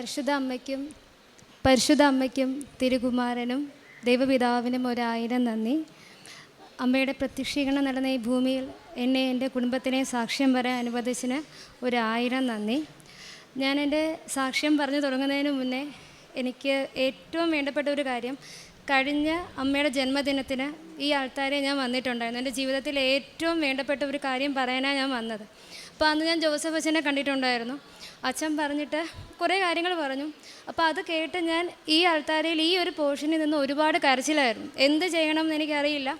പരിശുദ്ധ അമ്മയ്ക്കും പരിശുദ്ധ അമ്മയ്ക്കും തിരുകുമാരനും ദൈവപിതാവിനും ഒരായിരം നന്ദി. അമ്മയുടെ പ്രത്യക്ഷീകരണം നടന്ന ഈ ഭൂമിയിൽ എന്നെ എന്റെ കുടുംബത്തിനെ സാക്ഷ്യം വരാൻ അനുവദിച്ചതിന് ഒരായിരം നന്ദി. ഞാൻ എന്റെ സാക്ഷ്യം പറഞ്ഞു തുടങ്ങുന്നതിന് മുന്നേ എനിക്ക് ഏറ്റവും വേണ്ടപ്പെട്ട ഒരു കാര്യം കഴിഞ്ഞ അമ്മയുടെ ജന്മദിനത്തിന് ഈ ആൾക്കാരെ ഞാൻ വന്നിട്ടുണ്ടായിരുന്നു. എന്റെ ജീവിതത്തിൽ ഏറ്റവും വേണ്ടപ്പെട്ട ഒരു കാര്യം പറയാനാണ് ഞാൻ വന്നത്. അപ്പോൾ അന്ന് ഞാൻ ജോസഫ് അച്ഛനെ കണ്ടിട്ടുണ്ടായിരുന്നു. അച്ഛൻ പറഞ്ഞിട്ട് കുറേ കാര്യങ്ങൾ പറഞ്ഞു. അപ്പോൾ അത് കേട്ട് ഞാൻ ഈ അൾത്താരയിൽ ഈ ഒരു പോർഷനിൽ നിന്ന് ഒരുപാട് കരച്ചിലായിരുന്നു. എന്ത് ചെയ്യണം എന്ന് എനിക്കറിയില്ല.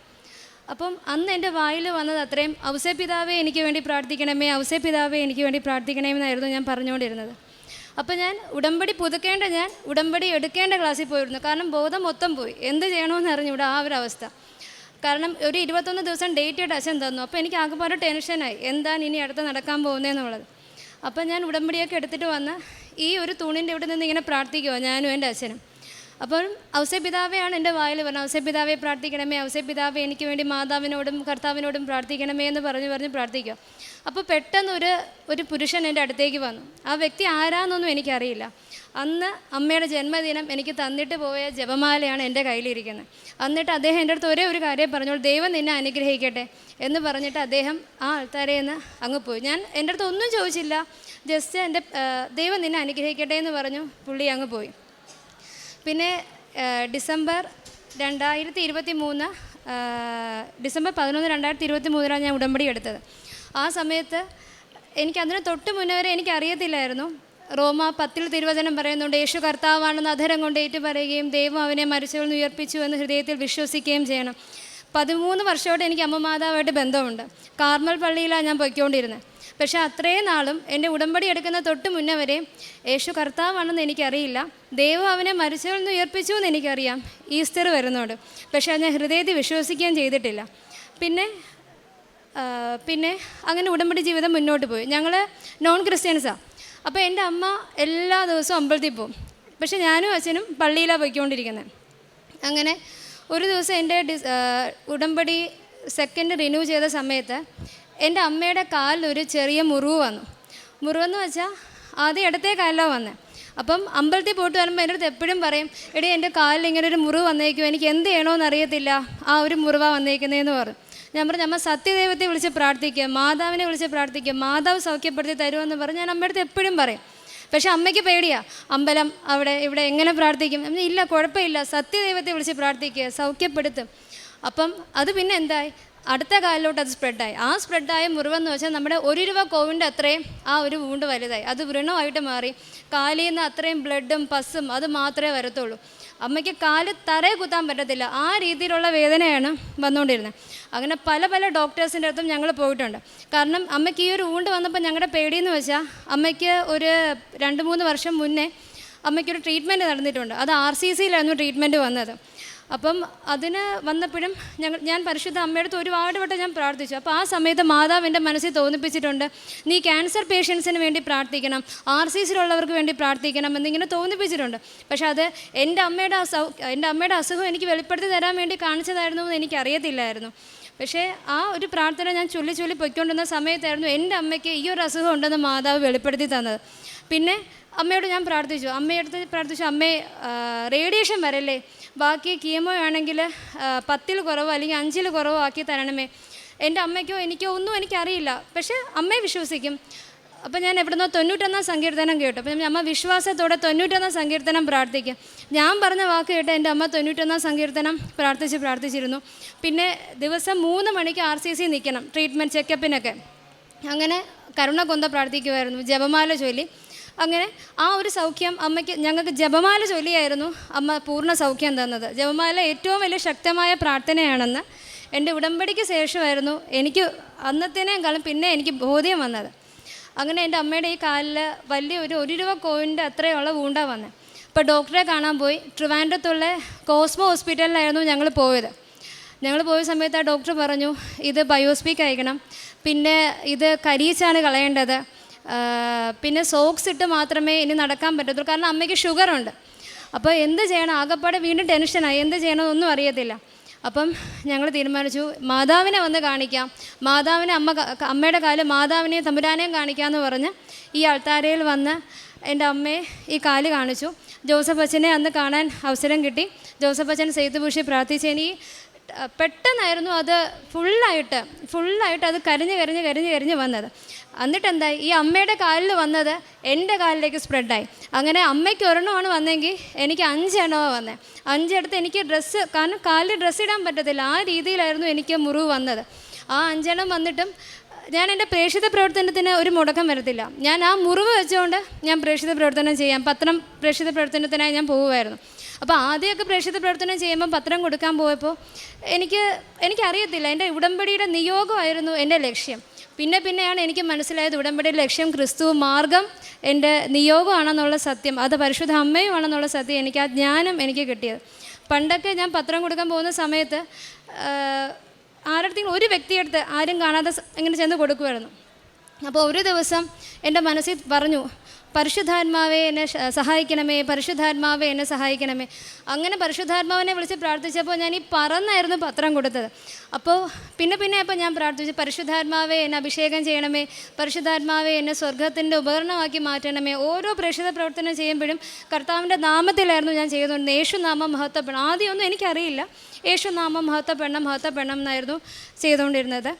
അപ്പം അന്ന് എന്റെ വായിൽ വന്നത് അത്രയും പിതാവേ എനിക്ക് വേണ്ടി പ്രാർത്ഥിക്കണമേ ഔസപിതാവെ എനിക്ക് വേണ്ടി പ്രാർത്ഥിക്കണമേ എന്നായിരുന്നു ഞാൻ പറഞ്ഞുകൊണ്ടിരുന്നത്. അപ്പോൾ ഞാൻ ഉടമ്പടി പുതുക്കേണ്ട ഞാൻ ഉടമ്പടി എടുക്കേണ്ട ക്ലാസ്സിൽ പോയിരുന്നു. കാരണം ബോധം മൊത്തം പോയി. എന്ത് ചെയ്യണമെന്ന് അറിഞ്ഞൂടാ ആ ഒരു അവസ്ഥ. കാരണം ഒരു ഇരുപത്തൊന്ന് ദിവസം ഡേറ്റ് ഇട്ട് അച്ഛൻ തന്നു. അപ്പോൾ എനിക്ക് ആകെപ്പാട് ടെൻഷനായി. എന്താണ് ഇനി അടുത്ത് നടക്കാൻ പോകുന്നതെന്നുള്ളത്. അപ്പോൾ ഞാൻ ഉടമ്പടിയൊക്കെ എടുത്തിട്ട് വന്ന് ഈ ഒരു തൂണിന്റെ ഇവിടെ നിന്ന് ഇങ്ങനെ പ്രാർത്ഥിക്കുമോ ഞാനും എന്റെ അച്ഛനും. അപ്പോൾ ഔസപിതാവെയാണ് എന്റെ വായിൽ പറഞ്ഞത്. ഔസപിതാവെ പ്രാർത്ഥിക്കണമേ ഔസപിതാവെ എനിക്ക് വേണ്ടി മാതാവിനോടും കർത്താവിനോടും പ്രാർത്ഥിക്കണമേ എന്ന് പറഞ്ഞ് പറഞ്ഞ് പ്രാർത്ഥിക്കുക. അപ്പോൾ പെട്ടെന്ന് ഒരു ഒരു പുരുഷൻ എന്റെ അടുത്തേക്ക് വന്നു. ആ വ്യക്തി ആരാന്നൊന്നും എനിക്കറിയില്ല. അന്ന് അമ്മയുടെ ജന്മദിനം എനിക്ക് തന്നിട്ട് പോയ ജപമാലയാണ് എന്റെ കയ്യിലിരിക്കുന്നത്. എന്നിട്ട് അദ്ദേഹം എന്റെ അടുത്ത് ഒരേ ഒരു കാര്യം പറഞ്ഞോളൂ. ദൈവം നിന്നെ അനുഗ്രഹിക്കട്ടെ എന്ന് പറഞ്ഞിട്ട് അദ്ദേഹം ആ ആൾക്കാരെ നിന്ന് അങ്ങ് പോയി. ഞാൻ എന്റെ അടുത്ത് ഒന്നും ചോദിച്ചില്ല. ജസ്റ്റ് എന്റെ ദൈവം നിന്നെ അനുഗ്രഹിക്കട്ടെ എന്ന് പറഞ്ഞു പുള്ളി അങ്ങ് പോയി. പിന്നെ ഡിസംബർ രണ്ടായിരത്തി ഇരുപത്തി മൂന്ന് ഡിസംബർ പതിനൊന്ന് രണ്ടായിരത്തി ഇരുപത്തി മൂന്നിലാണ് ഞാൻ ഉടമ്പടി എടുത്തത്. ആ സമയത്ത് എനിക്ക് അതിന് തൊട്ട് മുന്നേ വരെ എനിക്ക് അറിയത്തില്ലായിരുന്നു റോമ പത്തിൽ തിരുവചനം പറയുന്നുണ്ട് യേശു കർത്താവാണെന്ന് അധരം കൊണ്ട് ഏറ്റു പറയുകയും ദൈവം അവനെ മരിച്ചവൾ ഉയർപ്പിച്ചു എന്ന് ഹൃദയത്തിൽ വിശ്വസിക്കുകയും ചെയ്യണം. പതിമൂന്ന് വർഷമായിട്ട് എനിക്ക് അമ്മ മാതാവായിട്ട് ബന്ധമുണ്ട്. കാർമൽ പള്ളിയിലാണ് ഞാൻ പൊയ്ക്കൊണ്ടിരുന്നത്. പക്ഷേ അത്രയും നാളും എന്റെ ഉടമ്പടി എടുക്കുന്ന തൊട്ട് മുന്നേ വരെ യേശു കർത്താവാണെന്ന് എനിക്കറിയില്ല. ദൈവം അവനെ മരിച്ചവൽ നിന്ന് ഉയർപ്പിച്ചു എന്ന് എനിക്കറിയാം. ഈസ്റ്റർ വരുന്നുണ്ട് പക്ഷേ അത് ഞാൻ ഹൃദയത്തിൽ വിശ്വസിക്കുകയും ചെയ്തിട്ടില്ല. പിന്നെ പിന്നെ അങ്ങനെ ഉടമ്പടി ജീവിതം മുന്നോട്ട് പോയി. ഞങ്ങൾ നോൺ ക്രിസ്ത്യൻസാണ് അപ്പോൾ എന്റെ അമ്മ എല്ലാ ദിവസവും അമ്പലത്തിൽ പോകും. പക്ഷെ ഞാനും അച്ഛനും പള്ളിയിലാണ് പോയിക്കൊണ്ടിരിക്കുന്നത് അങ്ങനെ ഒരു ദിവസം എന്റെ ഉടമ്പടി സെക്കൻഡ് റിന്യൂ ചെയ്ത സമയത്ത് എന്റെ അമ്മയുടെ കാലിൽ ഒരു ചെറിയ മുറിവ് വന്നു. മുറിവെന്ന് വെച്ചാൽ ആദ്യം ഇടത്തെ കാലിലാണ് വന്നത് അപ്പം അമ്പലത്തിൽ പോയിട്ട് വരുമ്പോൾ എന്റെ അടുത്ത് എപ്പോഴും പറയും എടി എന്റെ കാലിൽ ഇങ്ങനെ ഒരു മുറിവ് വന്നേക്കും എനിക്ക് എന്ത് ചെയ്യണമെന്ന് അറിയത്തില്ല. ആ ഒരു മുറിവാണ് വന്നേക്കുന്നതെന്ന് പറഞ്ഞു ഞാൻ പറഞ്ഞു അമ്മ സത്യദൈവത്തെ വിളിച്ച് പ്രാർത്ഥിക്കുക മാതാവിനെ വിളിച്ച് പ്രാർത്ഥിക്കുക മാതാവ് സൗഖ്യപ്പെടുത്തി തരുമെന്ന് പറഞ്ഞ് ഞാൻ അമ്മയുടെ അടുത്ത് എപ്പോഴും പറയും. പക്ഷെ അമ്മയ്ക്ക് പേടിയാ. അമ്പലം അവിടെ ഇവിടെ എങ്ങനെ പ്രാർത്ഥിക്കും? ഇല്ല കുഴപ്പമില്ല. സത്യദൈവത്തെ വിളിച്ച് പ്രാർത്ഥിക്കുക സൗഖ്യപ്പെടുത്തും. അപ്പം അത് പിന്നെ എന്തായി? അടുത്ത കാലിലോട്ട് അത് സ്പ്രെഡായി ആ സ്പ്രെഡായ മുറിവെന്ന് വെച്ചാൽ നമ്മുടെ ഒരു രൂപ കോവിന്റെ അത്രയും ആ ഒരു വൂണ്ട് വലുതായി. അത് വൃണമായിട്ട് മാറി. കാലിൽ നിന്ന് അത്രയും ബ്ലഡും പസ്സും അത് മാത്രമേ വരത്തുള്ളൂ. അമ്മയ്ക്ക് കാൽ തറയെ കുത്താൻ പറ്റത്തില്ല. ആ രീതിയിലുള്ള വേദനയാണ് വന്നുകൊണ്ടിരുന്നത്. അങ്ങനെ പല പല ഡോക്ടേഴ്സിന്റെ അടുത്തും ഞങ്ങൾ പോയിട്ടുണ്ട്. കാരണം അമ്മയ്ക്ക് ഈ ഒരു ഊണ്ട് വന്നപ്പോൾ ഞങ്ങളുടെ പേടിയെന്ന് വെച്ചാൽ അമ്മയ്ക്ക് ഒരു രണ്ട് മൂന്ന് വർഷം മുന്നേ അമ്മയ്ക്കൊരു ട്രീറ്റ്മെന്റ് നടന്നിട്ടുണ്ട്. അത് ആർ സി സിയിലായിരുന്നു ട്രീറ്റ്മെന്റ് വന്നത്. അപ്പം അതിന് വന്നപ്പോഴും ഞങ്ങൾ ഞാൻ പരിശുദ്ധ അമ്മയുടെ ഒരുപാട് വട്ടം ഞാൻ പ്രാർത്ഥിച്ചു. അപ്പോൾ ആ സമയത്ത് മാതാവ് എന്റെ മനസ്സിൽ തോന്നിപ്പിച്ചിട്ടുണ്ട് നീ ക്യാൻസർ പേഷ്യൻസിന് വേണ്ടി പ്രാർത്ഥിക്കണം ആർ സി സിയിലുള്ളവർക്ക് വേണ്ടി പ്രാർത്ഥിക്കണം എന്നിങ്ങനെ തോന്നിപ്പിച്ചിട്ടുണ്ട്. പക്ഷെ അത് എന്റെ അമ്മയുടെ അസൗ എന്റെ അമ്മയുടെ അസുഖം എനിക്ക് വെളിപ്പെടുത്തി തരാൻ വേണ്ടി കാണിച്ചതായിരുന്നു എന്ന് എനിക്കറിയത്തില്ലായിരുന്നു. പക്ഷേ ആ ഒരു പ്രാർത്ഥന ഞാൻ ചൊല്ലി ചൊല്ലി പൊയ്ക്കൊണ്ടിരുന്ന സമയത്തായിരുന്നു എന്റെ അമ്മയ്ക്ക് ഈ ഒരു അസുഖം ഉണ്ടെന്ന് മാതാവ് വെളിപ്പെടുത്തി തന്നത്. പിന്നെ അമ്മയോട് ഞാൻ പ്രാർത്ഥിച്ചു. അമ്മയടുത്ത് പ്രാർത്ഥിച്ചു അമ്മേ റേഡിയേഷൻ വരല്ലേ? ബാക്കി കീമോ ആണെങ്കിൽ പത്തിൽ കുറവോ അല്ലെങ്കിൽ അഞ്ചിൽ കുറവോ ആക്കി തരണമേ. എന്റെ അമ്മയ്ക്കോ എനിക്കോ ഒന്നും എനിക്കറിയില്ല. പക്ഷേ അമ്മയെ വിശ്വസിക്കും. അപ്പം ഞാൻ എവിടുന്നോ തൊണ്ണൂറ്റൊന്നാം സങ്കീർത്തനം കേട്ടു. അപ്പം അമ്മ വിശ്വാസത്തോടെ തൊണ്ണൂറ്റൊന്നാം സങ്കീർത്തനം പ്രാർത്ഥിക്കും. ഞാൻ പറഞ്ഞ വാക്ക് കേട്ട് എന്റെ അമ്മ തൊണ്ണൂറ്റൊന്നാം സങ്കീർത്തനം പ്രാർത്ഥിച്ച് പ്രാർത്ഥിച്ചിരുന്നു. പിന്നെ ദിവസം മൂന്ന് മണിക്ക് ആർ സി സി നിൽക്കണം ട്രീറ്റ്മെന്റ് ചെക്കപ്പിനൊക്കെ. അങ്ങനെ കരുണ കൊന്ത പ്രാർത്ഥിക്കുമായിരുന്നു ജപമാല ചൊല്ലി. അങ്ങനെ ആ ഒരു സൗഖ്യം അമ്മയ്ക്ക് ഞങ്ങൾക്ക് ജപമാല ചൊല്ലിയായിരുന്നു അമ്മ പൂർണ സൗഖ്യം തന്നത്. ജപമാല ഏറ്റവും വലിയ ശക്തമായ പ്രാർത്ഥനയാണെന്ന് എന്റെ ഉടമ്പടിക്ക് ശേഷമായിരുന്നു എനിക്ക് അന്നത്തേനേക്കാളും പിന്നെ എനിക്ക് ബോധ്യം വന്നത്. അങ്ങനെ എന്റെ അമ്മയുടെ ഈ കാലിൽ വലിയ ഒരു ഒരു രൂപ കോയിന്റെ അത്രയുള്ള വൂണ്ടാ വന്നത് അപ്പോൾ ഡോക്ടറെ കാണാൻ പോയി. ട്രിവാൻഡ്രത്തുള്ള കോസ്മോ ഹോസ്പിറ്റലിലായിരുന്നു ഞങ്ങൾ പോയത്. ഞങ്ങൾ പോയ സമയത്ത് ആ ഡോക്ടർ പറഞ്ഞു ഇത് ബയോസ്പീക്ക് അയക്കണം. പിന്നെ ഇത് കരീച്ചാണ് കളയേണ്ടത്. പിന്നെ സോക്സ് ഇട്ട് മാത്രമേ ഇനി നടക്കാൻ പറ്റത്തുള്ളൂ. കാരണം അമ്മയ്ക്ക് ഷുഗറുണ്ട് അപ്പോൾ എന്ത് ചെയ്യണം? ആകപ്പാടെ വീണ്ടും ടെൻഷനായി എന്ത് ചെയ്യണമെന്നൊന്നും അറിയത്തില്ല. അപ്പം ഞങ്ങൾ തീരുമാനിച്ചു മാതാവിനെ വന്ന് കാണിക്കാം. മാതാവിനെ അമ്മ അമ്മയുടെ കാലം മാതാവിനെയും തമ്പുരാനെയും കാണിക്കാമെന്ന് പറഞ്ഞ് ഈ അൾത്താരയിൽ വന്ന് എന്റെ അമ്മയെ ഈ കാൽ കാണിച്ചു. ജോസഫ് അച്ഛനെ അന്ന് കാണാൻ അവസരം കിട്ടി. ജോസഫ് അച്ഛൻ സെയ്ത്തുപൂഷി പ്രാർത്ഥിച്ചതിന് ഈ പെട്ടെന്നായിരുന്നു അത് ഫുള്ളായിട്ട് ഫുള്ളായിട്ട് അത് കരിഞ്ഞ് കരിഞ്ഞ് കരിഞ്ഞ് കരിഞ്ഞ് വന്നത്. എന്നിട്ട് എന്തായി ഈ അമ്മയുടെ കാലിൽ വന്നത് എന്റെ കാലിലേക്ക് സ്പ്രെഡായി അങ്ങനെ അമ്മയ്ക്ക് ഒരെണ്ണമാണ് വന്നെങ്കിൽ എനിക്ക് അഞ്ചെണ്ണമാണ് വന്നത് അഞ്ചെടുത്ത് എനിക്ക് ഡ്രസ്സ് കാരണം കാലിൽ ഡ്രസ്സ് ഇടാൻ പറ്റത്തില്ല. ആ രീതിയിലായിരുന്നു എനിക്ക് മുറിവ് വന്നത്. ആ അഞ്ചെണ്ണം വന്നിട്ടും ഞാൻ എന്റെ പ്രേക്ഷിത പ്രവർത്തനത്തിന് ഒരു മുടക്കം വരത്തില്ല. ഞാൻ ആ മുറിവ് വെച്ചുകൊണ്ട് ഞാൻ പ്രേക്ഷിത പ്രവർത്തനം ചെയ്യാം. പത്രം പ്രേക്ഷിത പ്രവർത്തനത്തിനായി ഞാൻ പോകുമായിരുന്നു അപ്പോൾ ആദ്യമൊക്കെ പ്രേക്ഷിത പ്രവർത്തനം ചെയ്യുമ്പോൾ പത്രം കൊടുക്കാൻ പോയപ്പോൾ എനിക്ക് എനിക്കറിയത്തില്ല. എന്റെ ഉടമ്പടിയുടെ നിയോഗമായിരുന്നു എന്റെ ലക്ഷ്യം. പിന്നെ പിന്നെയാണ് എനിക്ക് മനസ്സിലായത് ഉടമ്പടി ലക്ഷ്യം ക്രിസ്തു മാർഗം എന്റെ നിയോഗമാണെന്നുള്ള സത്യം. അത് പരിശുദ്ധ അമ്മയുമാണെന്നുള്ള സത്യം എനിക്ക് ആ ജ്ഞാനം എനിക്ക് കിട്ടിയത്. പണ്ടൊക്കെ ഞാൻ പത്രം കൊടുക്കാൻ പോകുന്ന സമയത്ത് ആരുടെ ഒരു വ്യക്തിയെടുത്ത് ആരും കാണാതെ ഇങ്ങനെ ചെന്ന് കൊടുക്കുമായിരുന്നു അപ്പോൾ ഒരു ദിവസം എന്റെ മനസ്സിൽ പറഞ്ഞു പരിശുദ്ധാത്മാവെ എന്നെ സഹായിക്കണമേ പരിശുദ്ധാത്മാവെ എന്നെ സഹായിക്കണമേ. അങ്ങനെ പരിശുദ്ധാത്മാവിനെ വിളിച്ച് പ്രാർത്ഥിച്ചപ്പോൾ ഞാൻ ഈ പറന്നായിരുന്നു പത്രം കൊടുത്തത്. അപ്പോൾ പിന്നെ പിന്നെ അപ്പോൾ ഞാൻ പ്രാർത്ഥിച്ചു പരിശുദ്ധാത്മാവെ എന്നെ അഭിഷേകം ചെയ്യണമേ പരിശുദ്ധാത്മാവെ എന്നെ സ്വർഗത്തിന്റെ ഉപകരണമാക്കി മാറ്റണമേ. ഓരോ പ്രേക്ഷിത പ്രവർത്തനം ചെയ്യുമ്പോഴും കർത്താവിന്റെ നാമത്തിലായിരുന്നു ഞാൻ ചെയ്തുകൊണ്ട് യേശുനാമം മഹത്വപ്പെടണം. ആദ്യമൊന്നും എനിക്കറിയില്ല. യേശുനാമം മഹത്വപ്പെടണം മഹത്വപ്പെടണം എന്നായിരുന്നു ചെയ്തുകൊണ്ടിരുന്നത്.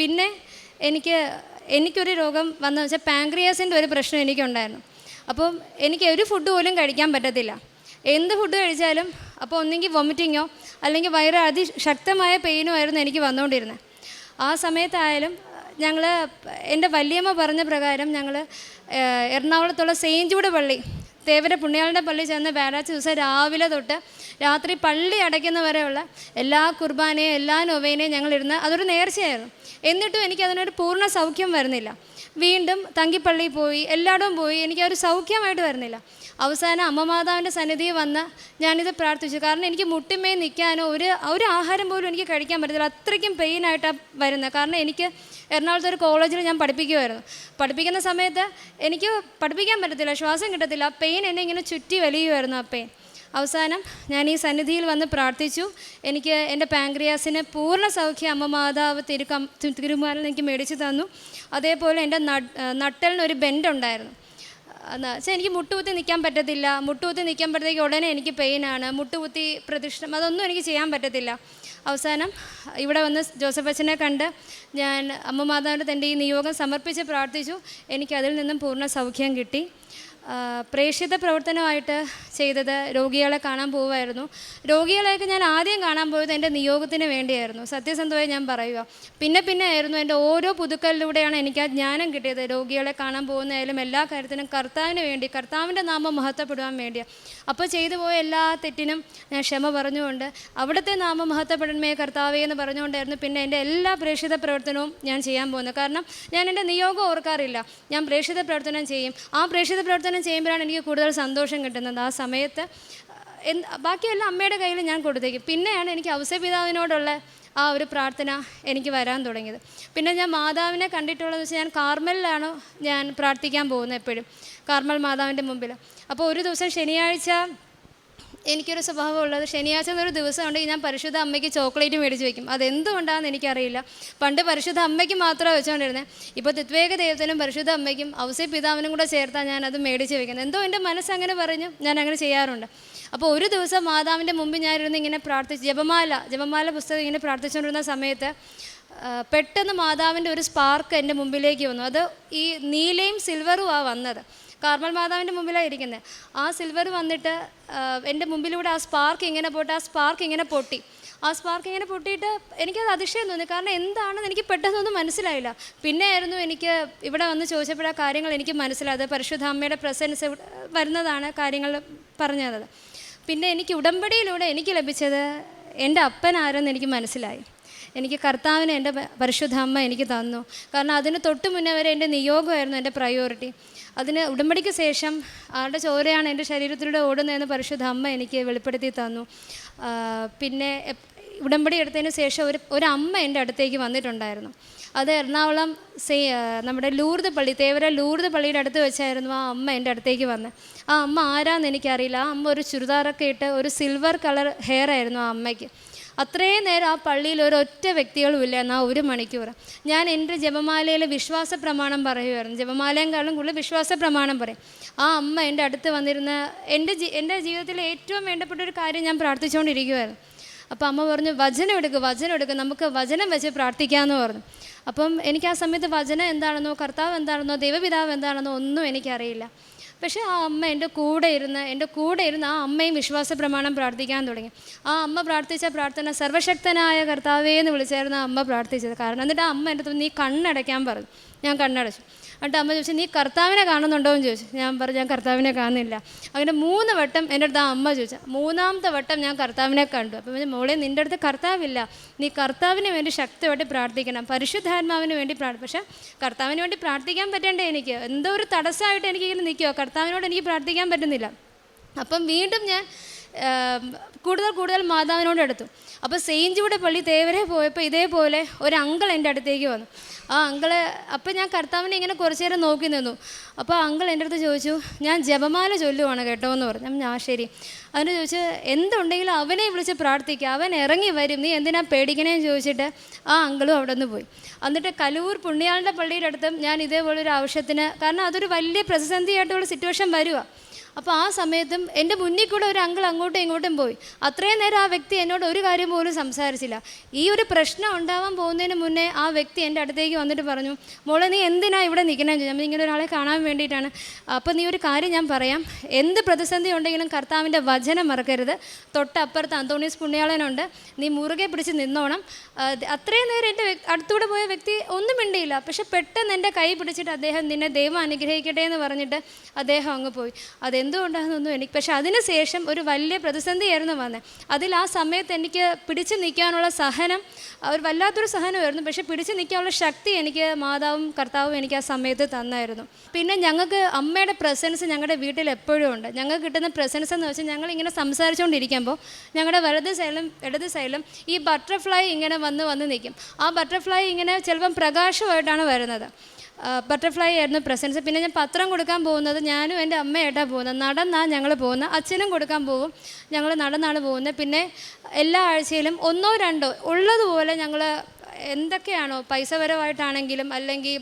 പിന്നെ എനിക്ക് എനിക്കൊരു രോഗം വന്നു വെച്ചാൽ പാങ്ക്രിയാസിന്റെ ഒരു പ്രശ്നം എനിക്കുണ്ടായിരുന്നു. അപ്പം എനിക്ക് ഒരു ഫുഡ് പോലും കഴിക്കാൻ പറ്റത്തില്ല. എന്ത് ഫുഡ് കഴിച്ചാലും അപ്പോൾ ഒന്നെങ്കിൽ വൊമിറ്റിങ്ങോ അല്ലെങ്കിൽ വയറ് അതിശക്തമായ പെയിനോ ആയിരുന്നു എനിക്ക് വന്നുകൊണ്ടിരുന്നത്. ആ സമയത്തായാലും ഞങ്ങൾ എന്റെ വല്യമ്മ പറഞ്ഞ പ്രകാരം ഞങ്ങൾ എറണാകുളത്തുള്ള സെയിൻചൂട് പള്ളി തേവര പുണ്യാളന്റെ പള്ളി ചെന്ന് വ്യാഴാഴ്ച ദിവസം രാവിലെ തൊട്ട് രാത്രി പള്ളി അടയ്ക്കുന്ന വരെയുള്ള എല്ലാ കുർബാനയും എല്ലാ നൊവേനയും ഞങ്ങളിരുന്ന് അതൊരു നേർച്ചയായിരുന്നു. എന്നിട്ടും എനിക്ക് അതിനൊരു പൂർണ സൗഖ്യം വരുന്നില്ല. വീണ്ടും തങ്കിപ്പള്ളിയിൽ പോയി എല്ലായിടവും പോയി. എനിക്ക് ഒരു സൗഖ്യമായിട്ട് വരുന്നില്ല. അവസാനം അമ്മമാതാവിന്റെ സന്നിധിയിൽ വന്ന് ഞാനിത് പ്രാർത്ഥിച്ചു. കാരണം എനിക്ക് മുട്ടിമേ നിൽക്കാനോ ഒരു ഒരു ആഹാരം പോലും എനിക്ക് കഴിക്കാൻ പറ്റത്തില്ല. അത്രയ്ക്കും പെയിനായിട്ടാണ് വരുന്നത്. കാരണം എനിക്ക് എറണാകുളത്ത് ഒരു കോളേജിൽ ഞാൻ പഠിപ്പിക്കുമായിരുന്നു പഠിപ്പിക്കുന്ന സമയത്ത് എനിക്ക് പഠിപ്പിക്കാൻ പറ്റത്തില്ല ശ്വാസം കിട്ടത്തില്ല. പെയിൻ എന്നെ ഇങ്ങനെ ചുറ്റി വലിയുമായിരുന്നു ആ പെയിൻ അവസാനം ഞാൻ ഈ സന്നിധിയിൽ വന്ന് പ്രാർത്ഥിച്ചു. എനിക്ക് എന്റെ പാങ്ക്രിയാസിന് പൂർണ സൗഖ്യം അമ്മ മാതാവ് തിരുക്കം തിരുമാലിൽ എനിക്ക് മേടിച്ചു തന്നു. അതേപോലെ എന്റെ നട്ട് നട്ടലിനൊരു ബെൻഡ് ഉണ്ടായിരുന്നു എന്ന് വെച്ചാൽ എനിക്ക് മുട്ടുകുത്തി നിൽക്കാൻ പറ്റത്തില്ല. മുട്ടുകുത്തി നിൽക്കുമ്പോഴത്തേക്ക് ഉടനെ എനിക്ക് പെയിനാണ് മുട്ടുകുത്തി പ്രതിഷ്ഠം അതൊന്നും എനിക്ക് ചെയ്യാൻ പറ്റത്തില്ല. അവസാനം ഇവിടെ വന്ന് ജോസഫ് അച്ഛനെ കണ്ട് ഞാൻ അമ്മ മാതാവിന്റെ തന്റെ ഈ നിയോഗം സമർപ്പിച്ച് പ്രാർത്ഥിച്ചു. എനിക്ക് അതിൽ നിന്നും പൂർണ സൗഖ്യം കിട്ടി. പ്രേക്ഷിത പ്രവർത്തനമായിട്ട് ചെയ്തത് രോഗികളെ കാണാൻ പോവുമായിരുന്നു. രോഗികളെയൊക്കെ ഞാൻ ആദ്യം കാണാൻ പോയത് എന്റെ നിയോഗത്തിന് വേണ്ടിയായിരുന്നു. സത്യസന്ധമായി ഞാൻ പറയുക. പിന്നെ പിന്നെ ആയിരുന്നു എന്റെ ഓരോ പുതുക്കലിലൂടെയാണ് എനിക്ക് ആ ജ്ഞാനം കിട്ടിയത്. രോഗികളെ കാണാൻ പോകുന്നതായാലും എല്ലാ കാര്യത്തിനും കർത്താവിന് വേണ്ടി കർത്താവിന്റെ നാമം മഹത്വപ്പെടുവാൻ വേണ്ടിയാണ് അപ്പോൾ ചെയ്തു പോയ എല്ലാ തെറ്റിനും ഞാൻ ക്ഷമ പറഞ്ഞുകൊണ്ട് അവിടുത്തെ നാമം മഹത്വപ്പെടണമേ കർത്താവേ എന്ന് പറഞ്ഞുകൊണ്ടായിരുന്നു പിന്നെ എന്റെ എല്ലാ പ്രേക്ഷിത പ്രവർത്തനവും ഞാൻ ചെയ്യാൻ പോകുന്നത്. കാരണം ഞാൻ എന്റെ നിയോഗം ഓർക്കാറില്ല. ഞാൻ പ്രേക്ഷിത പ്രവർത്തനം ചെയ്യും. ആ പ്രേക്ഷിത പ്രവർത്തനം ചെയ്യുമ്പോഴാണ് എനിക്ക് കൂടുതൽ സന്തോഷം കിട്ടുന്നത്. ആ സമയത്ത് എന്ത് ബാക്കിയെല്ലാം അമ്മയുടെ കയ്യിൽ ഞാൻ കൊടുത്തേക്കും. പിന്നെയാണ് എനിക്ക് ഔസപിതാവിനോടുള്ള ആ ഒരു പ്രാർത്ഥന എനിക്ക് വരാൻ തുടങ്ങിയത്. പിന്നെ ഞാൻ മാതാവിനെ കണ്ടിട്ടുള്ളതെന്ന് വെച്ചാൽ ഞാൻ കാർമലിലാണ് ഞാൻ പ്രാർത്ഥിക്കാൻ പോകുന്നത് എപ്പോഴും. കാർമൽ മാതാവിന്റെ മുമ്പിൽ അപ്പോൾ ഒരു ദിവസം ശനിയാഴ്ച എനിക്കൊരു സ്വഭാവമുള്ളത് ശനിയാഴ്ച എന്നൊരു ദിവസം ഉണ്ടെങ്കിൽ ഞാൻ പരിശുദ്ധ അമ്മയ്ക്ക് ചോക്ലേറ്റ് മേടിച്ച് വയ്ക്കും അതെന്തുകൊണ്ടാണെന്ന് എനിക്കറിയില്ല. പണ്ട് പരിശുദ്ധ അമ്മയ്ക്ക് മാത്രമേ വെച്ചുകൊണ്ടിരുന്നത് ഇപ്പോൾ തിത്വേക ദൈവത്തിനും പരിശുദ്ധ അമ്മയ്ക്കും ഔസേ പിതാവിനും കൂടെ ചേർത്താൽ ഞാൻ അത് മേടിച്ച് വയ്ക്കുന്നത് എന്തോ എന്റെ മനസ്സ് അങ്ങനെ പറഞ്ഞു. ഞാൻ അങ്ങനെ ചെയ്യാറുണ്ട്. അപ്പോൾ ഒരു ദിവസം മാതാവിന്റെ മുമ്പ് ഞാനിരുന്ന് ഇങ്ങനെ പ്രാർത്ഥിച്ച് ജപമാല ജപമാല പുസ്തകം ഇങ്ങനെ പ്രാർത്ഥിച്ചുകൊണ്ടിരുന്ന സമയത്ത് പെട്ടെന്ന് മാതാവിന്റെ ഒരു സ്പാർക്ക് എന്റെ മുമ്പിലേക്ക് വന്നു. അത് ഈ നീലയും സിൽവറും ആ വന്നത്. കാർമൽ മാതാവിന്റെ മുമ്പിലാണ് ഇരിക്കുന്നത് ആ സിൽവർ വന്നിട്ട് എന്റെ മുമ്പിലൂടെ ആ സ്പാർക്ക് ഇങ്ങനെ പോട്ട് ആ സ്പാർക്ക് ഇങ്ങനെ പൊട്ടി. ആ സ്പാർക്ക് ഇങ്ങനെ പൊട്ടിയിട്ട് എനിക്കത് അതിശയം തോന്നി. കാരണം എന്താണെന്ന് എനിക്ക് പെട്ടെന്നൊന്നും മനസ്സിലായില്ല. പിന്നെ ആയിരുന്നു എനിക്ക് ഇവിടെ വന്ന് ചോദിച്ചപ്പോഴാ കാര്യങ്ങൾ എനിക്ക് മനസ്സിലായത്. പരിശുദ്ധ അമ്മയുടെ പ്രസൻസ് വരുന്നതാണ് കാര്യങ്ങൾ പറഞ്ഞത്. പിന്നെ എനിക്ക് ഉടമ്പടിയിലൂടെ എനിക്ക് ലഭിച്ചത് എന്റെ അപ്പൻ ആരെന്ന് എനിക്ക് മനസ്സിലായി. എനിക്ക് കർത്താവിനെ എന്റെ പരിശുദ്ധ അമ്മ എനിക്ക് തന്നു. കാരണം അതിന് തൊട്ട് മുന്നേ വരെ എന്റെ നിയോഗമായിരുന്നു എന്റെ പ്രയോറിറ്റി അതിന് ഉടമ്പടിക്ക് ശേഷം ആരുടെ ചോരയാണ് എന്റെ ശരീരത്തിലൂടെ ഓടുന്നതെന്ന് പരിശുദ്ധ അമ്മ എനിക്ക് വെളിപ്പെടുത്തി തന്നു. പിന്നെ ഉടമ്പടി എടുത്തതിന് ശേഷം ഒരു ഒരു അമ്മ എന്റെ അടുത്തേക്ക് വന്നിട്ടുണ്ടായിരുന്നു. അത് എറണാകുളം സേ നമ്മുടെ ലൂർദ് പള്ളി തേവര ലൂർദ് പള്ളിയുടെ അടുത്ത് വെച്ചായിരുന്നു ആ അമ്മ എന്റെ അടുത്തേക്ക് വന്നത് ആ അമ്മ ആരാന്ന് എനിക്കറിയില്ല. ആ അമ്മ ഒരു ചുരിദാറൊക്കെ ഇട്ട് ഒരു സിൽവർ കളർ ഹെയർ ആയിരുന്നു ആ അമ്മയ്ക്ക്. അത്രയും നേരം ആ പള്ളിയിൽ ഒരൊറ്റ വ്യക്തികളും ഇല്ല എന്നാൽ ഒരു മണിക്കൂർ. ഞാൻ എന്റെ ജപമാലയിൽ വിശ്വാസ പ്രമാണം പറയുമായിരുന്നു ജപമാലയെക്കാളും കൂടുതൽ വിശ്വാസ പ്രമാണം പറയും. ആ അമ്മ എന്റെ അടുത്ത് വന്നിരുന്ന എന്റെ എന്റെ ജീവിതത്തിലെ ഏറ്റവും വേണ്ടപ്പെട്ട ഒരു കാര്യം ഞാൻ പ്രാർത്ഥിച്ചുകൊണ്ടിരിക്കുമായിരുന്നു അപ്പോൾ അമ്മ പറഞ്ഞു വചനം എടുക്കുക വചനം എടുക്കുക നമുക്ക് വചനം വെച്ച് പ്രാർത്ഥിക്കാമെന്ന് പറഞ്ഞു. അപ്പം എനിക്ക് ആ സമയത്ത് വചനം എന്താണെന്നോ കർത്താവ് എന്താണെന്നോ ദൈവപിതാവ് എന്താണെന്നോ ഒന്നും എനിക്കറിയില്ല. പക്ഷേ ആ അമ്മ എന്റെ കൂടെ ഇരുന്ന് എന്റെ കൂടെ ഇരുന്ന് ആ അമ്മയും വിശ്വാസ പ്രമാണം പ്രാർത്ഥിക്കാൻ തുടങ്ങി. ആ അമ്മ പ്രാർത്ഥിച്ച പ്രാർത്ഥന സർവശക്തനായ കർത്താവേ എന്ന് വിളിച്ചായിരുന്നു ആ അമ്മ പ്രാർത്ഥിച്ചത്. കാരണം എന്നിട്ട് ആ അമ്മ എന്റെ നീ കണ്ണടയ്ക്കാൻ പറഞ്ഞു. ഞാൻ കണ്ണടച്ചു. എന്നിട്ട് അമ്മ ചോദിച്ചു നീ കർത്താവിനെ കാണുന്നുണ്ടോ? എന്ന് ചോദിച്ചു. ഞാൻ പറഞ്ഞു ഞാൻ കർത്താവിനെ കാണുന്നില്ല. അങ്ങനെ മൂന്ന് വട്ടം എന്റെ അടുത്ത് ആ അമ്മ ചോദിച്ചു. മൂന്നാമത്തെ വട്ടം ഞാൻ കർത്താവിനെ കണ്ടു. അപ്പം മോളെ നിന്റെ അടുത്ത് കർത്താവില്ല. നീ കർത്താവിന് വേണ്ടി ശക്തമായിട്ട് പ്രാർത്ഥിക്കണം. പരിശുദ്ധാത്മാവിന് വേണ്ടി പ്രാർത്ഥി പക്ഷേ കർത്താവിന് വേണ്ടി പ്രാർത്ഥിക്കാൻ പറ്റണ്ടേ എനിക്ക്? എന്തോ ഒരു തടസ്സമായിട്ട് എനിക്കിങ്ങനെ നിൽക്കുക കർത്താവിനോട് എനിക്ക് പ്രാർത്ഥിക്കാൻ പറ്റുന്നില്ല. അപ്പം വീണ്ടും ഞാൻ കൂടുതൽ കൂടുതൽ മാതാവിനോട് എടുത്തു അപ്പോൾ സെയിൻജിയുടെ പള്ളി തേവരെ പോയപ്പോൾ ഇതേപോലെ ഒരു അങ്കിൾ എന്റെ അടുത്തേക്ക് വന്നു. ആ അങ്കിൾ അപ്പോൾ ഞാൻ കർത്താവിനെ ഇങ്ങനെ കുറച്ച് നേരം നോക്കി നിന്നു. അപ്പോൾ അങ്കിൾ എന്റെ അടുത്ത് ചോദിച്ചു ഞാൻ ജപമാല ചൊല്ലുവാണ് കേട്ടോ എന്ന് പറഞ്ഞു. ഞാൻ ശരി. അതിന് ചോദിച്ചു എന്തുണ്ടെങ്കിലും അവനെ വിളിച്ച് പ്രാർത്ഥിക്കുക അവൻ ഇറങ്ങി വരും. നീ എന്തിനാ പേടിക്കണേന്ന് ചോദിച്ചിട്ട് ആ അങ്കിളും അവിടെ നിന്ന് പോയി. എന്നിട്ട് കലൂർ പുണ്യാളിന്റെ പള്ളിയുടെ അടുത്തും ഞാൻ ഇതേപോലെ ഒരു ആവശ്യത്തിന് കാരണം അതൊരു വലിയ പ്രതിസന്ധിയായിട്ടുള്ള സിറ്റുവേഷൻ വരുക അപ്പോൾ ആ സമയത്തും എന്റെ മുന്നിൽ കൂടെ ഒരു അങ്കിൾ അങ്ങോട്ടും ഇങ്ങോട്ടും പോയി. അത്രയും നേരം ആ വ്യക്തി എന്നോട് ഒരു കാര്യം പോലും സംസാരിച്ചില്ല. ഈ ഒരു പ്രശ്നം ഉണ്ടാവാൻ പോകുന്നതിന് മുന്നേ ആ വ്യക്തി എന്റെ അടുത്തേക്ക് വന്നിട്ട് പറഞ്ഞു മോളെ നീ എന്തിനാ ഇവിടെ നിൽക്കണമെന്ന് ചോദിച്ചു. ഇങ്ങനെ ഒരാളെ കാണാൻ വേണ്ടിയിട്ടാണ്. അപ്പോൾ നീ ഒരു കാര്യം ഞാൻ പറയാം. എന്ത് പ്രതിസന്ധി ഉണ്ടെങ്കിലും കർത്താവിന്റെ വചനം മറക്കരുത്. തൊട്ടപ്പുറത്ത് അന്തോണീസ് പുണ്യാളനുണ്ട്. നീ മുറുകെ പിടിച്ച് നിന്നോണം. അത്രയും നേരം എന്റെ അടുത്തൂടെ പോയ വ്യക്തി ഒന്നും മിണ്ടിയില്ല. പക്ഷെ പെട്ടെന്ന് എന്റെ കൈ പിടിച്ചിട്ട് അദ്ദേഹം നിന്നെ ദൈവം അനുഗ്രഹിക്കട്ടെ എന്ന് പറഞ്ഞിട്ട് അദ്ദേഹം അങ്ങ് പോയി. അതെന്തുകൊണ്ടാണെന്നൊന്നും എനിക്ക് പക്ഷെ അതിന് ശേഷം ഒരു വലിയ പ്രതിസന്ധിയായിരുന്നു വന്നത് അതിൽ ആ സമയത്ത് എനിക്ക് പിടിച്ചു നിൽക്കാനുള്ള സഹനം ഒരു വല്ലാത്തൊരു സഹനമായിരുന്നു. പക്ഷെ പിടിച്ചു നിൽക്കാനുള്ള ശക്തി എനിക്ക് മാതാവും കർത്താവും എനിക്ക് ആ സമയത്ത് തന്നായിരുന്നു. പിന്നെ ഞങ്ങൾക്ക് അമ്മയുടെ പ്രസൻസ് ഞങ്ങളുടെ വീട്ടിൽ എപ്പോഴും ഉണ്ട്. ഞങ്ങൾക്ക് കിട്ടുന്ന പ്രസൻസ് എന്ന് വെച്ചാൽ ഞങ്ങൾ ഇങ്ങനെ സംസാരിച്ചുകൊണ്ടിരിക്കുമ്പോൾ ഞങ്ങളുടെ വലത് സൈഡിലും ഇടത് സൈഡിലും ഈ ബട്ടർഫ്ലൈ ഇങ്ങനെ വന്ന് വന്ന് നിൽക്കും. ആ ബട്ടർഫ്ലൈ ഇങ്ങനെ ചിലപ്പം പ്രകാശമായിട്ടാണ് വരുന്നത്. ബട്ടർഫ്ലൈ ആയിരുന്നു പ്രസൻസ് പിന്നെ ഞാൻ പത്രം കൊടുക്കാൻ പോകുന്നത് ഞാനും എന്റെ അമ്മയായിട്ടാണ് പോകുന്നത്. നടന്നാ ഞങ്ങൾ പോകുന്നത് അച്ഛനും കൊടുക്കാൻ പോകും ഞങ്ങൾ നടന്നാണ് പോകുന്നത് പിന്നെ എല്ലാ ആഴ്ചയിലും ഒന്നോ രണ്ടോ ഉള്ളതുപോലെ ഞങ്ങൾ എന്തൊക്കെയാണോ പൈസപരമായിട്ടാണെങ്കിലും അല്ലെങ്കിൽ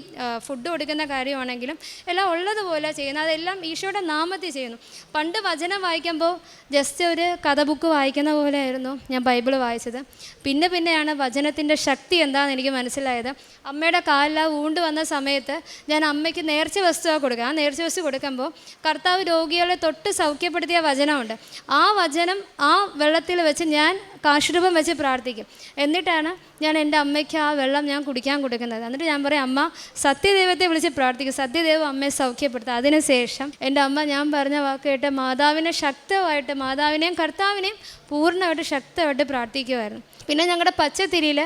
ഫുഡ് കൊടുക്കുന്ന കാര്യമാണെങ്കിലും എല്ലാം ഉള്ളതുപോലെ ചെയ്യുന്നത് അതെല്ലാം ഈശോയുടെ നാമത്തിൽ ചെയ്യുന്നു. പണ്ട് വചനം വായിക്കുമ്പോൾ ജസ്റ്റ് ഒരു കഥ ബുക്ക് വായിക്കുന്ന പോലെയായിരുന്നു ഞാൻ ബൈബിൾ വായിച്ചത്. പിന്നെ പിന്നെയാണ് വചനത്തിന്റെ ശക്തി എന്താണെന്ന് എനിക്ക് മനസ്സിലായത്. അമ്മയുടെ കാലിൽ ഊണ്ട് വന്ന സമയത്ത് ഞാൻ അമ്മയ്ക്ക് നേർച്ച വസ്തുവാണ് കൊടുക്കുക. ആ നേർച്ച വസ്തു കൊടുക്കുമ്പോൾ കർത്താവ് രോഗികളെ തൊട്ട് സൗഖ്യപ്പെടുത്തിയ വചനമുണ്ട്. ആ വചനം ആ വെള്ളത്തിൽ വെച്ച് ഞാൻ കാശുരൂപം വെച്ച് പ്രാർത്ഥിക്കും. എന്നിട്ടാണ് ഞാൻ എന്റെ അമ്മയ്ക്ക് ആ വെള്ളം ഞാൻ കുടിക്കാൻ കൊടുക്കുന്നത്. എന്നിട്ട് ഞാൻ പറയും അമ്മ സത്യദൈവത്തെ വിളിച്ച് പ്രാർത്ഥിക്കും. സത്യദൈവം അമ്മയെ സൗഖ്യപ്പെടുത്തുക അതിനുശേഷം എന്റെ അമ്മ ഞാൻ പറഞ്ഞ വാക്ക് മാതാവിനെ ശക്തമായിട്ട് മാതാവിനെയും കർത്താവിനെയും പൂർണമായിട്ട് ശക്തമായിട്ട് പ്രാർത്ഥിക്കുമായിരുന്നു പിന്നെ ഞങ്ങളുടെ പച്ചത്തിരിയിൽ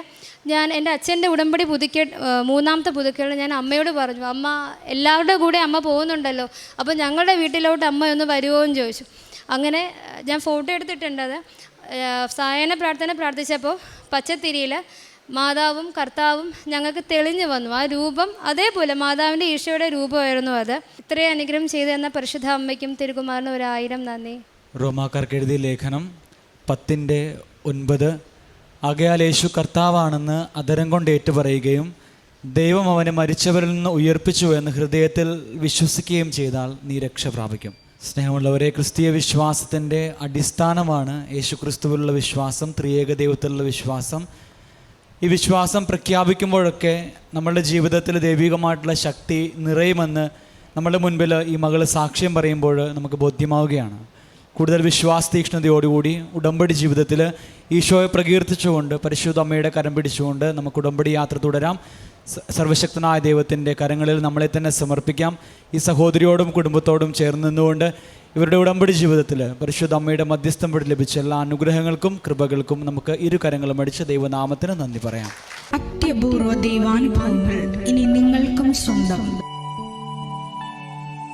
ഞാൻ എന്റെ അച്ഛന്റെ ഉടമ്പടി പുതുക്കി മൂന്നാമത്തെ പുതുക്കൽ ഞാൻ അമ്മയോട് പറഞ്ഞു അമ്മ എല്ലാവരുടെ കൂടെ അമ്മ പോകുന്നുണ്ടല്ലോ. അപ്പോൾ ഞങ്ങളുടെ വീട്ടിലോട്ട് അമ്മ ഒന്ന് വരുമോ എന്ന് ചോദിച്ചു. അങ്ങനെ ഞാൻ ഫോട്ടോ എടുത്തിട്ടുണ്ട് സായന പ്രാർത്ഥന പ്രാർത്ഥിച്ചപ്പോൾ പച്ചത്തിരിയിൽ മാതാവും കർത്താവും ഞങ്ങൾക്ക് തെളിഞ്ഞു വന്നു. ആ രൂപം അതേപോലെ മാതാവിന്റെ ഈശോയുടെ രൂപമായിരുന്നു അത്. ഇത്രയും അനുഗ്രഹം ചെയ്തു തന്ന പരിശുദ്ധ അമ്മയ്ക്കും തിരുകുമാറിനും ഒരായിരം നന്ദി. റോമാക്കാർക്ക് എഴുതിയ ലേഖനം പത്തിന്റെ ഒൻപത്. ആകയാൽ യേശു കർത്താവാണെന്ന് അതരം കൊണ്ട് ഏറ്റുപറയുകയും ദൈവം അവനെ മരിച്ചവരിൽ നിന്ന് ഉയർപ്പിച്ചു എന്ന് ഹൃദയത്തിൽ വിശ്വസിക്കുകയും ചെയ്താൽ നീ രക്ഷ പ്രാപിക്കും. സ്നേഹമുള്ളവരെ ക്രിസ്തീയ വിശ്വാസത്തിന്റെ അടിസ്ഥാനമാണ് യേശു ക്രിസ്തുവിലുള്ള വിശ്വാസം ത്രിയേക ദൈവത്തിലുള്ള വിശ്വാസം. ഈ വിശ്വാസം പ്രഖ്യാപിക്കുമ്പോഴൊക്കെ നമ്മളുടെ ജീവിതത്തിൽ ദൈവികമായിട്ടുള്ള ശക്തി നിറയുമെന്ന് നമ്മളുടെ മുൻപിൽ ഈ മകൾ സാക്ഷ്യം പറയുമ്പോൾ നമുക്ക് ബോധ്യമാവുകയാണ്. കൂടുതൽ വിശ്വാസ തീക്ഷ്ണതയോടുകൂടി ഉടമ്പടി ജീവിതത്തിൽ ഈശോയെ പ്രകീർത്തിച്ചുകൊണ്ട് പരിശുദ്ധ അമ്മയുടെ കരം പിടിച്ചുകൊണ്ട് നമുക്ക് ഉടമ്പടി യാത്ര തുടരാം. സർവശക്തനായ ദൈവത്തിന്റെ കരങ്ങളിൽ നമ്മളെ തന്നെ സമർപ്പിക്കാം. ഈ സഹോദരിയോടും കുടുംബത്തോടും ചേർന്ന് നിന്നുകൊണ്ട് ഇവരുടെ ഉടമ്പടി ജീവിതത്തിൽ പരിശുദ്ധ അമ്മയുടെ മധ്യസ്ഥം വഴി ലഭിച്ച എല്ലാ അനുഗ്രഹങ്ങൾക്കും കൃപകൾക്കും നമുക്ക് ഇരു കരങ്ങളും അടിച്ച് ദൈവനാമത്തിന് നന്ദി പറയാം. അത്യപൂർവ ദൈവാനുഭവങ്ങൾ ഇനി നിങ്ങൾക്കും സ്വന്തം.